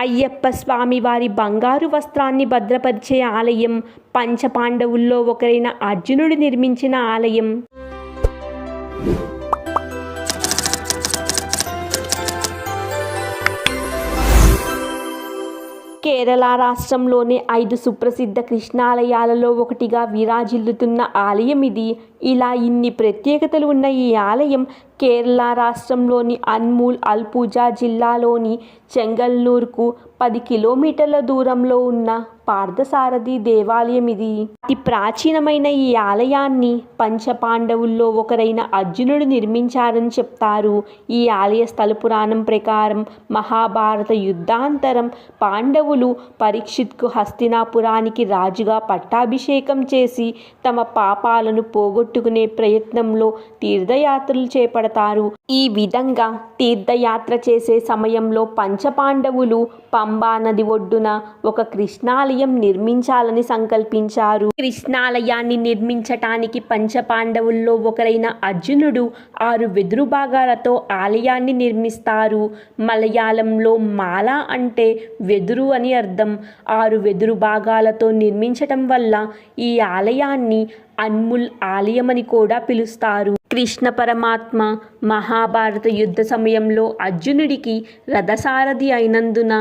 అయ్యప్ప స్వామి వారి బంగారు వస్త్రాన్ని భద్రపరిచే ఆలయం పంచపాండవుల్లో ఒకరైన అర్జునుడు నిర్మించిన ఆలయం. కేరళ రాష్ట్రంలోని ఐదు సుప్రసిద్ధ కృష్ణాలయాలలో ఒకటిగా విరాజిల్లుతున్న ఆలయం ఇది. ఇలా ఇన్ని ప్రత్యేకతలు ఉన్న ఈ ఆలయం కేరళ రాష్ట్రంలోని అన్మూల్ అల్పూజా జిల్లాలోని చెంగల్నూర్కు పది కిలోమీటర్ల దూరంలో ఉన్న పార్థసారథి దేవాలయం ఇది. అతి ప్రాచీనమైన ఈ ఆలయాన్ని పంచపాండవుల్లో ఒకరైన అర్జునుడు నిర్మించారని చెప్తారు. ఈ ఆలయ స్థల పురాణం ప్రకారం మహాభారత యుద్ధాంతరం పాండవులు పరీక్షిత్కు హస్తినాపురానికి రాజుగా పట్టాభిషేకం చేసి తమ పాపాలను పోగొట్టుకునే ప్రయత్నంలో తీర్థయాత్రలు చేపడతారు ఈ విధంగా తీర్థయాత్ర చేసే సమయంలో పంచపాండవులు పంబా నది ఒడ్డున ఒక కృష్ణాలయం నిర్మించాలని సంకల్పించారు. కృష్ణాలయాన్ని నిర్మించటానికి పంచపాండవుల్లో ఒకరైన అర్జునుడు ఆరు వెదురు భాగాలతో ఆలయాన్ని నిర్మిస్తారు. మలయాళంలో మాల అంటే వెదురు అని అర్థం. ఆరు వెదురు భాగాలతో నిర్మించటం వల్ల ఈ ఆలయాన్ని అన్ముల్ ఆలయమని కూడా పిలుస్తారు. కృష్ణ పరమాత్మ మహాభారత యుద్ధ సమయంలో అర్జునుడికి రథసారథి అయినందున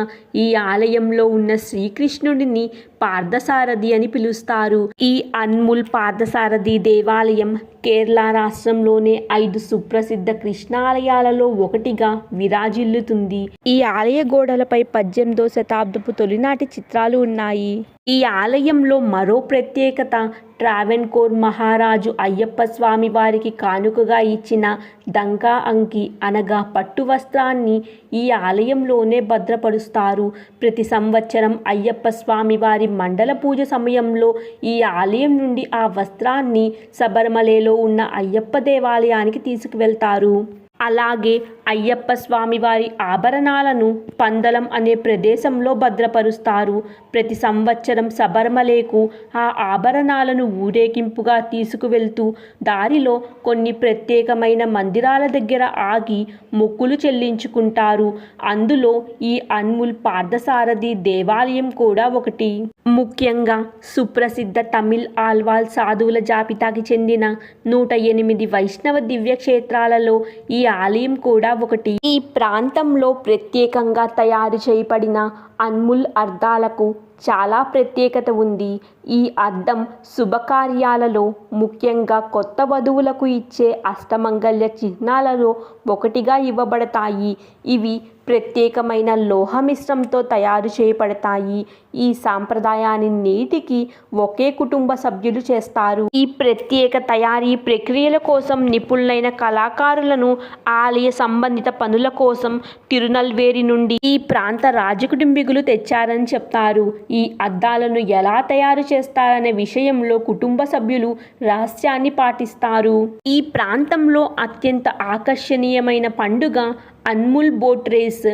ఈ ఆలయంలో ఉన్న శ్రీకృష్ణుడిని పార్థసారథి అని పిలుస్తారు. ఈ అన్ముల్ పార్థసారథి దేవాలయం కేరళ రాష్ట్రంలోనే ఐదు సుప్రసిద్ధ కృష్ణాలయాలలో ఒకటిగా విరాజిల్లుతుంది. ఈ ఆలయ గోడలపై పద్దెనిమిదో శతాబ్దపు తొలినాటి చిత్రాలు ఉన్నాయి. ఈ ఆలయంలో మరో ప్రత్యేకత ట్రావెన్కోర్ మహారాజు అయ్యప్ప స్వామి వారికి కానుకగా ఇచ్చిన దంకా అంకి అనగా పట్టు వస్త్రాన్ని ఈ ఆలయంలోనే భద్రపరుస్తారు. ప్రతి సంవత్సరం అయ్యప్ప స్వామి వారి మండల పూజ సమయంలో ఈ ఆలయం నుండి ఆ వస్త్రాన్ని శబరిమలలో ఉన్న అయ్యప్ప దేవాలయానికి తీసుకువెళ్తారు. అలాగే అయ్యప్ప స్వామి వారి ఆభరణాలను పందలం అనే ప్రదేశంలో భద్రపరుస్తారు. ప్రతి సంవత్సరం శబరిమలకు ఆ ఆభరణాలను ఊరేగింపుగా తీసుకువెళ్తూ దారిలో కొన్ని ప్రత్యేకమైన మందిరాల దగ్గర ఆగి మొక్కులు చెల్లించుకుంటారు. అందులో ఈ అన్ముల్ పార్థసారథి దేవాలయం కూడా ఒకటి. ముఖ్యంగా సుప్రసిద్ధ తమిళ్ ఆల్వాల్ సాధువుల జాబితాకి చెందిన నూట ఎనిమిది వైష్ణవ దివ్యక్షేత్రాలలో ఈ ఆలయం కూడా ఒకటి. ఈ ప్రాంతంలో ప్రత్యేకంగా తయారు చేయబడిన అన్ముల్ అర్థాలకు చాలా ప్రత్యేకత ఉంది. ఈ అద్దం శుభకార్యాలలో ముఖ్యంగా కొత్త వధువులకు ఇచ్చే అష్టమంగళ్య చిహ్నాలలో ఒకటిగా ఇవ్వబడతాయి. ఇవి ప్రత్యేకమైన లోహ మిశ్రంతో తయారు చేయబడతాయి. ఈ సాంప్రదాయాన్ని నేటికి ఒకే కుటుంబ సభ్యులు చేస్తారు. ఈ ప్రత్యేక తయారీ ప్రక్రియల కోసం నిపుణులైన కళాకారులను ఆలయ సంబంధిత పనుల కోసం తిరునల్వేరి నుండి ఈ ప్రాంత రాజకుటుంబీకులు తెచ్చారని చెప్తారు. ఈ అద్దాలను ఎలా తయారు చేస్తారనే విషయంలో కుటుంబ సభ్యులు రహస్యాన్ని పాటిస్తారు. ఈ ప్రాంతంలో అత్యంత ఆకర్షణీయమైన పండుగ అన్ముల్ బోట్ రేస్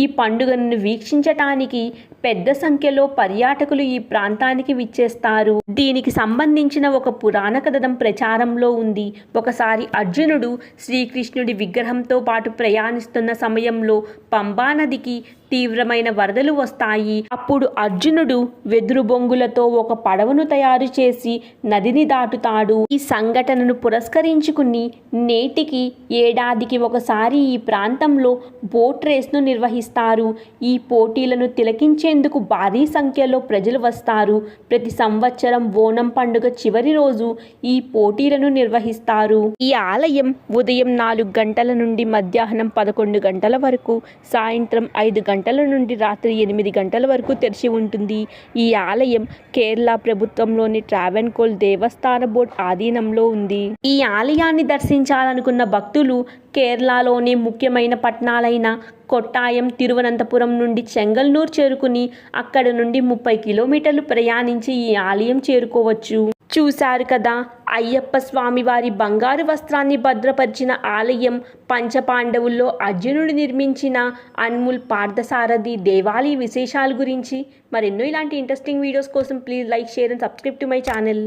ఈ పండుగను వీక్షించటానికి పెద్ద సంఖ్యలో పర్యాటకులు ఈ ప్రాంతానికి విచ్చేస్తారు. దీనికి సంబంధించిన ఒక పురాణ కథనం ప్రచారంలో ఉంది. ఒకసారి అర్జునుడు శ్రీకృష్ణుడి విగ్రహంతో పాటు ప్రయాణిస్తున్న సమయంలో పంబా నదికి తీవ్రమైన వరదలు వస్తాయి. అప్పుడు అర్జునుడు వెదురు బొంగులతో ఒక పడవను తయారు చేసి నదిని దాటుతాడు. ఈ సంఘటనను పురస్కరించుకుని నేటికి ఏడాదికి ఒకసారి ఈ ప్రాంతంలో బోట్ రేస్ను నిర్వహిస్తారు. ఈ పోటీలను తిలకించేందుకు భారీ సంఖ్యలో ప్రజలు వస్తారు. ప్రతి సంవత్సరం ఓనం పండుగ చివరి రోజు ఈ పోటీలను నిర్వహిస్తారు. ఈ ఆలయం ఉదయం నాలుగు గంటల నుండి మధ్యాహ్నం పదకొండు గంటల వరకు సాయంత్రం ఐదు గంటల నుండి రాత్రి ఎనిమిది గంటల వరకు తెరిచి ఉంటుంది. ఈ ఆలయం కేరళ ప్రభుత్వంలోని ట్రావెన్కోల్ దేవస్థాన బోర్డ్ ఆధీనంలో ఉంది. ఈ ఆలయాన్ని దర్శించాలనుకున్న భక్తులు కేరళలోని ముఖ్యమైన పట్టణాలైన కొట్టాయం తిరువనంతపురం నుండి చెంగల్నూర్ చేరుకుని అక్కడ నుండి ముప్పై కిలోమీటర్లు ప్రయాణించి ఈ ఆలయం చేరుకోవచ్చు. చూశారు కదా. అయ్యప్ప స్వామి వారి బంగారు వస్త్రాన్ని భద్రపరిచిన ఆలయం పంచపాండవుల్లో అర్జునుడు నిర్మించిన అన్ముల్ పార్థసారథి దేవాలయ విశేషాల గురించి. మరెన్నో ఇలాంటి ఇంట్రెస్టింగ్ వీడియోస్ కోసం please like share and subscribe to my channel